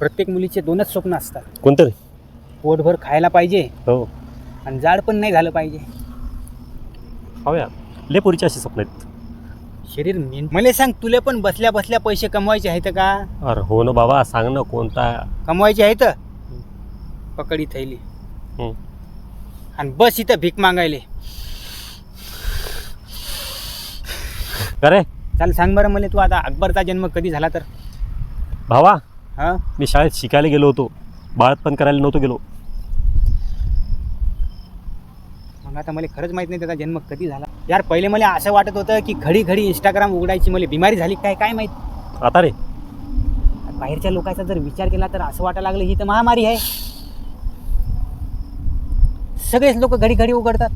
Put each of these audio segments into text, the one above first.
प्रत्येक मुलीचे दोनच स्वप्न असतात. कोणतं रे पोटभर खायला पाहिजे हो. आणि जाड पण नाही झालं पाहिजे. हो या ले पोरीचे असे स्वप्न आहेत. शरीर मेन मला सांग तुला पण बसल्या बसल्या पैसे कमवायचे आहेत का? अरे हो ना बाबा सांग ना कोणता? कमवायचे आहेत? पकडी थैली. हं. आणि बस इथं भीक मागायले. का रे? चाल सांग बरं मला तू आता अकबरचा जन्म कधी झाला तर. भावा हा? मी शाळेत शिकायला गेलो होतो. बाळतपण करायला नव्हतो गेलो. मग आता मला खरंच माहीत नाही त्याचा जन्म कधी झाला. यार पहिले मला असं वाटत होतं की घडी घडी इंस्टाग्राम उघडायची मला बिमारी झाली काय काय माहीत? आता रे. बाहेरच्या लोकांचा जर विचार केला तर असं वाटायला लागलं ही तर महामारी आहे. सगळेच लोक घडी घडी उघडतात.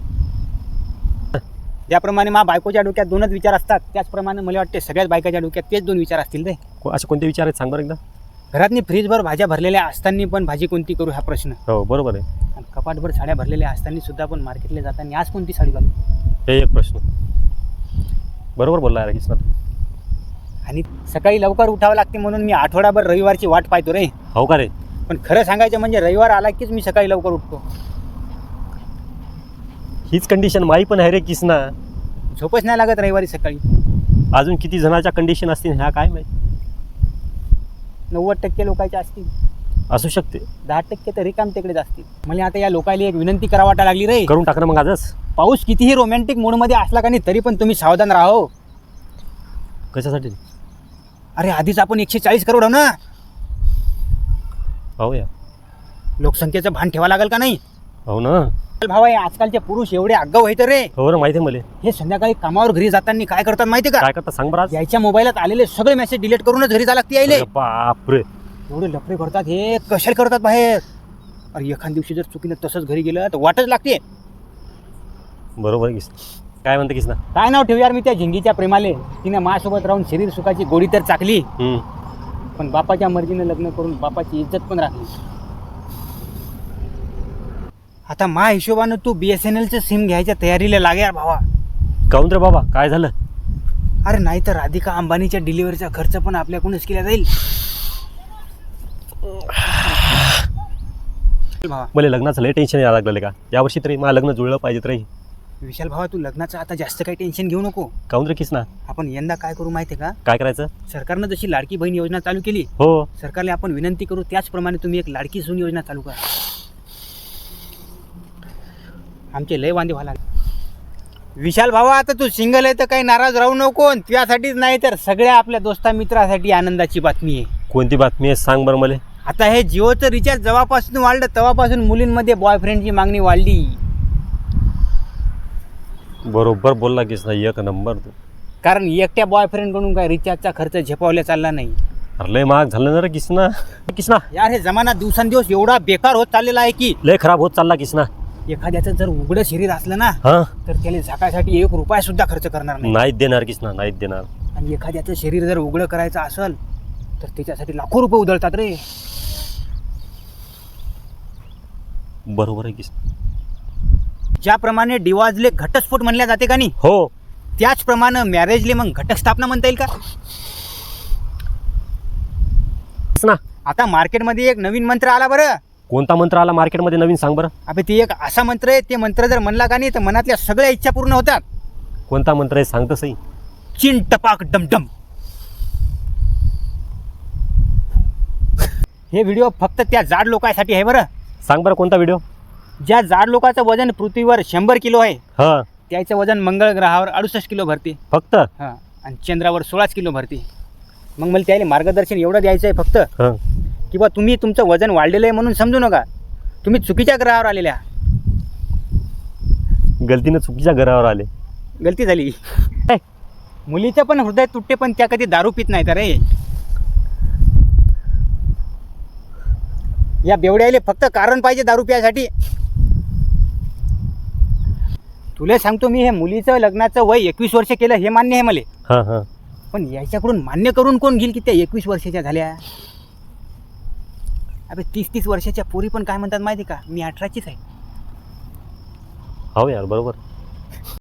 ज्याप्रमाणे मा बायकोच्या डोक्यात दोनच विचार असतात त्याचप्रमाणे मला वाटते सगळ्याच बायकाच्या डोक्यात तेच दोन विचार असतील रे. को- असे कोणते विचार आहेत? सांग बरं एकदा. घरातनी फ्रीजभर भाज्या भरलेल्या असताना पण भाजी कोणती करू हा प्रश्न. हो बरोबर आहे. आणि कपाटभर साड्या भरलेल्या असताना सुद्धा पण मार्केटला जाताना आज कोणती साडी घालू? हे एक प्रश्न. बरोबर बोलला यार किसना आणि सकाळी लवकर उठावं लागते म्हणून मी आठवडाभर रविवारची वाट पाहतो रे. हो का रे? पण खरं सांगायचं म्हणजे रविवार आला कीच मी सकाळी लवकर उठतो. हीच कंडिशन माई पण आहे रे किसना. झोपच नाही लागत रविवारी सकाळी. अजून किती जणाच्या कंडिशन असतील ह्या काय माहिती? नव्वद टक्के लोकांच्या असतील. असू शकते. दहा टक्के तर रिकाम तिकडेच असतील. मला आता या लोकांना एक विनंती करा वाटा लागली रे. करून टाक ना मग आजच. पाऊस कितीही रोमॅन्टिक मूडमध्ये असला का नाही तरी पण तुम्ही सावधान राहो. कशासाठी? अरे आधीच आपण एकशे चाळीस करोड आहो ना. हो या लोकसंख्येचं भान ठेवा लागेल का नाही? हो ना. भाव आजकालचे पुरुष एवढे आगाऊ आहेत रे. हो ना माहिती आहे मला. हे संध्याकाळी कामावर घरी जाताना काय करतात माहिती का? काय करता सांग बरं आज. यायच्या मोबाईलात आलेले सगळे मेसेज डिलीट करूनच घरी जा लागते यायले. अरे बापरे. एवढे लफडे करतात हे कशाला करतात बाहेर? अरे एखाद दिवशी जर चुकीनं तसंच घरी गेलं तर वाटच लागते. बरोबर आहे किसना. काय म्हणते किसना? काय नाव ठेवू यार मी त्या झिंगीच्या प्रेमाले? तिने माझ्यासोबत राहून शरीर सुखाची गोडी तर चाकली. हम्म. पण बापाच्या मर्जीनं लग्न करून बापाची इज्जत पण राखली. आता मा हिशोबानं तू बी एस एन एलचं सिम घ्यायच्या तयारीला लागे यार भावा. काऊन रे बाबा? काय झालं? अरे नाही तर राधिका अंबानीच्या डिलिव्हरीचा खर्च पण आपल्याकडूनच केला जाईल. भावा. मला लग्नाचं लय टेन्शन यायला लागलेलं का? यावर्षी तरी मला लग्न जुळलं पाहिजे तरी. विशाल भावा तू लग्नाचं आता जास्त काही टेन्शन घेऊ नको. काऊन रे किसना आपण यंदा काय करू माहिती आहे का? काय करायचं? सरकारनं जशी लाडकी बहीण योजना चालू केली हो. सरकारला आपण विनंती करू त्याचप्रमाणे तुम्ही एक लाडकी सून योजना चालू करा. आमचे लय वांदे व्हायला. विशाल भावा आता तू सिंगल आहे तर काही नाराज राहू नको आणि त्यासाठीच नाही तर सगळ्या आपल्या दोस्ता मित्रासाठी आनंदाची बातमी आहे. कोणती बातमी आहे सांग बरं मला. आता हे जिओचं रिचार्ज जेव्हापासून वाढलं तेव्हापासून मुलींमध्ये बॉयफ्रेंडची मागणी वाढली. बरोबर बोलला किसना एक नंबर तू. कारण एकट्या बॉयफ्रेंडकडून काय रिचार्जचा खर्च झेपावला चालला नाही. अरे लय महाग झालं ना रे किसना. किसना. यार हे जमाना दिवसांदिवस एवढा बेकार होत चाललेला आहे की. लय खराब होत चालला किसना. एखाद्याचं जर उघडं शरीर असलं ना हा? तर त्याला झाकायसाठी एक रुपया सुद्धा खर्च करणार नाही. नाहीत देणार किसना नाहीत देणार. आणि एखाद्याचं शरीर जर उघडं करायचं असेल तर त्याच्यासाठी लाखो रुपये उधळतात रे. बरोबर आहे किसना ज्याप्रमाणे डिवॉर्सले घटस्फोट म्हणल्या जाते का नाही? हो. त्याचप्रमाणे मॅरेजले मग घटस्थापना म्हणता येईल का? किसना आता मार्केटमध्ये एक नवीन मंत्र आला बरं. कोणता मंत्र आला मार्केटमध्ये नवीन सांग बरं. अबे ते एक असा मंत्र आहे ते मंत्र जर म्हणला का नाही तर मनातल्या सगळ्या इच्छा पूर्ण होतात. कोणता मंत्र आहे सांग तर सही चिन टपाक डमडम. हे व्हिडिओ फक्त त्या जाड लोकांसाठी आहे बरं. सांग बरं कोणता व्हिडिओ ज्या जाड लोकांचं वजन पृथ्वीवर शंभर किलो आहे हा. त्याचं वजन मंगळ ग्रहावर अडुसष्ट किलो भरते. फक्त? हां. आणि चंद्रावर सोळाच किलो भरते. मग मला त्याला मार्गदर्शन एवढं द्यायचं आहे फक्त. हा. की बा तुम्ही तुमचं वजन वाढलेलं आहे म्हणून समजू नका. तुम्ही चुकीच्या ग्रहावर आलेल्या. गलतीनं चुकीच्या घरावर आले. गलती झाली. मुलीचं पण हृदय तुटते पण त्या कधी दारू पित नाही रे. या बेवड्याले फक्त कारण पाहिजे दारू प्यायसाठी. तुला सांगतो मी हे मुलीचं लग्नाचं वय एकवीस वर्ष केलं हे मान्य आहे मला. हा हा. पण याच्याकडून मान्य करून कोण घेईल की त्या एकवीस वर्षाच्या झाल्या? अबे तीस तीस वर्षाच्या पोरी पण काय म्हणतात माहिती का? मी अठराचीच आहे. हो यार बरोबर.